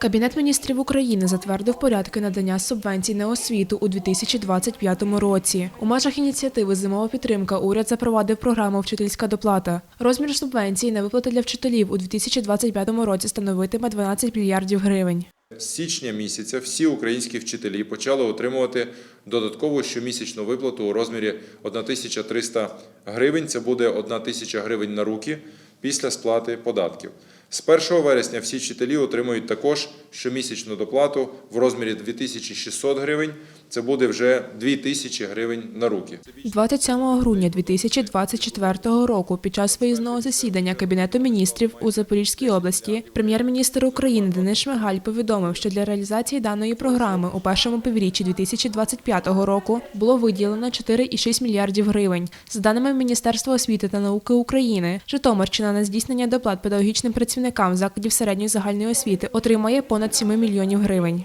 Кабінет міністрів України затвердив порядки надання субвенцій на освіту у 2025 році. У межах ініціативи Зимова підтримка уряд запровадив програму Вчительська доплата. Розмір субвенцій на виплати для вчителів у 2025 році становитиме 12 мільярдів гривень. З січня місяця всі українські вчителі почали отримувати додаткову щомісячну виплату у розмірі 1300 гривень. Це буде 1000 гривень на руки після сплати податків. З 1 вересня всі вчителі отримують також щомісячну доплату в розмірі 2600 гривень. Це буде вже 2000 гривень на руки. 27 грудня 2024 року під час виїзного засідання Кабінету міністрів у Запорізькій області прем'єр-міністр України Денис Шмигаль повідомив, що для реалізації даної програми у першому півріччі 2025 року було виділено 4,6 мільярдів гривень. За даними Міністерства освіти та науки України, Житомирщина на здійснення доплат педагогічним працівникам закладів середньої загальної освіти отримає понад 7 мільйонів гривень.